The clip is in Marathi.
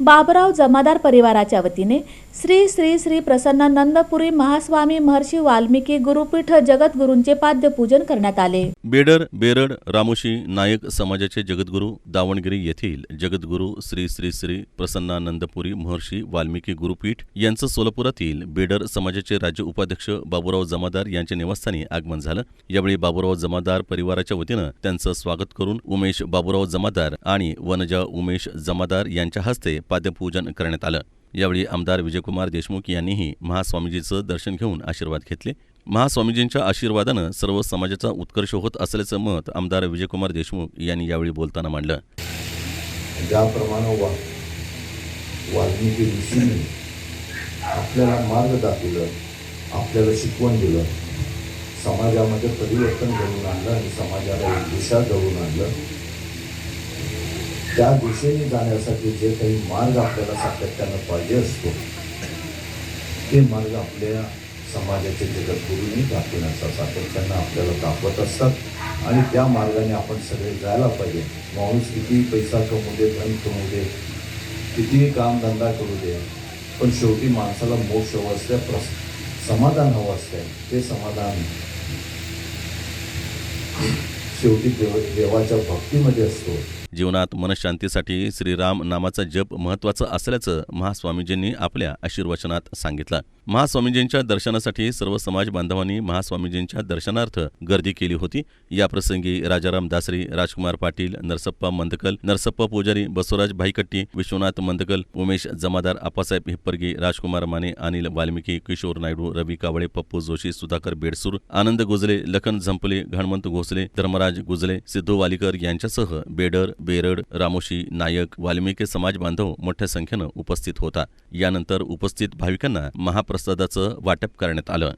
बाबराव जमादार परिवाराच्या वतीने श्री श्री श्री प्रसन्नानंदपुरी महास्वामी महर्षी वाल्मिकी गुरुपीठ जगद्गुरूंचे पाद्यपूजन करण्यात आले. बेडर बेरड रामोशी नायक समाजाचे जगद्गुरू दावणगिरी येथील जगद्गुरू श्री श्री श्री प्रसन्नानंदपुरी महर्षी वाल्मिकी गुरुपीठ यांचं सोलापुरातील बेडर समाजाचे राज्य उपाध्यक्ष बाबूराव जमादार यांच्या निवासस्थानी आगमन झालं. यावेळी बाबूराव जमादार परिवाराच्या वतीनं त्यांचं स्वागत करून उमेश बाबूराव जमादार आणि वनजा उमेश जमादार यांच्या हस्ते पाद्यपूजन करण्यात आलं. यावेळी आमदार विजयकुमार देशमुख यांनीही महास्वामीजीचं दर्शन घेऊन आशीर्वाद घेतले. महास्वामीजींच्या आशीर्वादानं सर्व समाजाचा उत्कर्ष होत असल्याचं मत आमदार विजयकुमार देशमुख यांनी यावेळी बोलताना मांडलं. ज्याप्रमाणे वा वाल्मिकी ऋषींनी आपल्याला मार्ग दाखवलं आपल्याला शिकवण दिलं समाजामध्ये परिवर्तन घडवून आणलं आणि समाजाला एक दिशा घडवून आणलं त्या दिशेने जाण्यासाठी जे काही मार्ग आपल्याला सातत्यानं पाहिजे असतो ते मार्ग आपल्या समाजाचे जगद्गुरूंनी दाखवण्याचा सातत्यानं आपल्याला दाखवत असतात. आणि त्या मार्गाने आपण सगळे जायला पाहिजे. माणूस कितीही पैसा कमवू दे धन कमवू दे कितीही कामधंदा करू दे पण शेवटी माणसाला मोक्ष हवं असते प्रस समाधान हवं असते. ते समाधान शेवटी देव देवाच्या भक्तीमध्ये असतो. जीवनात मनशांतीसाठी श्रीराम नामाचा जप महत्त्वाचा असल्याचं महास्वामीजींनी आपल्या आशीर्वचनात सांगितलं. महास्वामीजींच्या दर्शनासाठी सर्व समाज बांधवांनी महास्वामीजींच्या दर्शनार्थ गर्दी केली होती. याप्रसंगी राजाराम दासरी राजकुमार पाटील नरसप्पा मंदकल नरसप्पा पुजारी बसवराज भाईकट्टी विश्वनाथ मंदकल उमेश जमादार आप्पासाहेब हिप्परगे राजकुमार माने अनिल वाल्मिकी किशोर नायडू रवी कावळे पप्पू जोशी सुधाकर बेडसूर आनंद गुजले लखन झंपले घणमंत घोसले धर्मराज गुजले सिद्धू वालीकर यांच्यासह बेडर बेरड रामोशी नायक वाल्मिकी समाज बांधव मोठ्या संख्येनं उपस्थित होता. यानंतर उपस्थित भाविकांना महाप्रसादाचं वाटप करण्यात आलं.